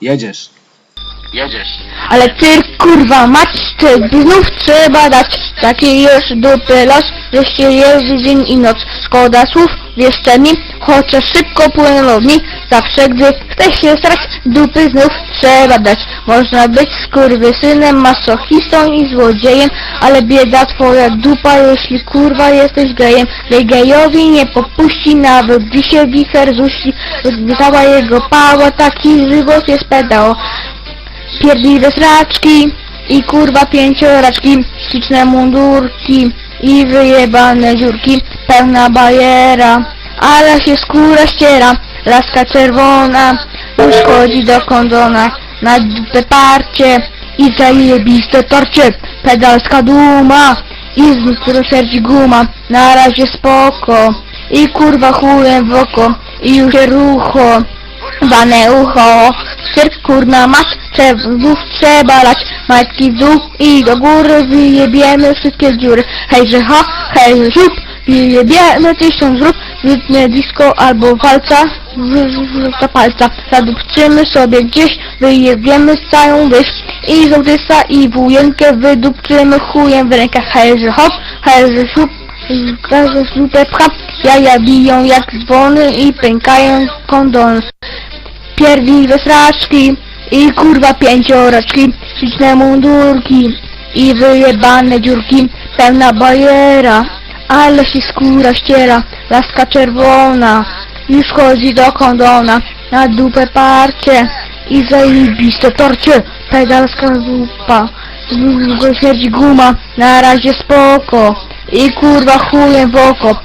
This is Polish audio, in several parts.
Jedziesz. Jedziesz. Ale cyrk kurwa mać, cyrk znów trzeba dać Taki już dupy los, że się jeździ dzień i noc Szkoda słów, wierzcie mi, chociaż szybko płyną dni Zawsze gdy chce się strać, dupy znów trzeba dać. Można być skurwysynem, masochistą i złodziejem Ale bieda twoja dupa, jeśli kurwa jesteś gejem. Gej gejowi nie popuści, nawet gdy się wicher zuści Cała jego pała, taki żywot jest pedał. Pierdliwe sraczki i kurwa pięcioraczki, śliczne mundurki i wyjebane dziurki, pełna bajera, ale się skóra ściera, laska czerwona, już chodzi do kondona, na dupę parcie i zajebiste torcie, pedalska duma i znów rozserdzi guma, na razie spoko i kurwa chujem w oko i już się rucho. Wane ucho, cyrk kurna masz, trzebów trzeba lać, majtki w dół i do góry wyjebiemy wszystkie dziury. Hej, ha, hej, że siup, wyjebiemy tysiąc zrób, wytnę disco albo walca, wrzuca palca, zadupczymy sobie gdzieś, wyjebiemy całą wieś. I żołtysa i wujenkę wydupczymy chujem w rękach, że hop, że siup, każdy zupę pcha, jaja biją jak dzwony i pękają kondon. Pierdliwe sraczki i kurwa pięcioraczki, śliczne mundurki i wyjebane dziurki, pełna bajera, ale się skóra ściera, laska czerwona, już chodzi do kondona, na dupę parcie. I zajebiste torcie, pedalska zupa, długo śmierdzi guma, na razie spoko. I kurwa chujem w oko,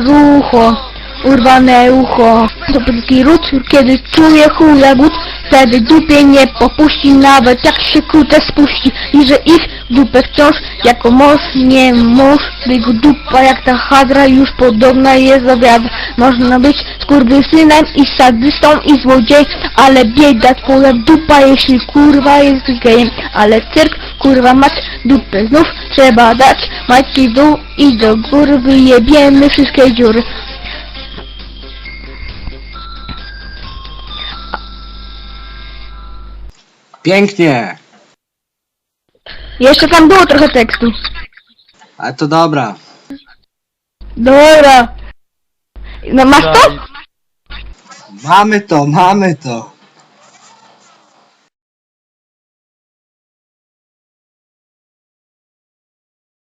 rucho, urwane ucho. Dopóki ród, kiedy czuje chuja głód, wtedy dupie nie popuści, nawet jak się kute spuści. I że ich dupę wciąż jako mąż nie mąż, jego dupa jak ta hadra już podobna jest do wiadra. Można być skurwysynem i sadystą i złodziej, ale bieda twoja dupa, jeśli kurwa jesteś gejem. Ale cyrk, kurwa mać, dupę znów trzeba dać, majtki w dół i do góry wyjebiemy wszystkie dziury. Pięknie. Jeszcze tam było trochę tekstu. Ale to dobra. Dobra. No masz to? Mamy to, mamy to.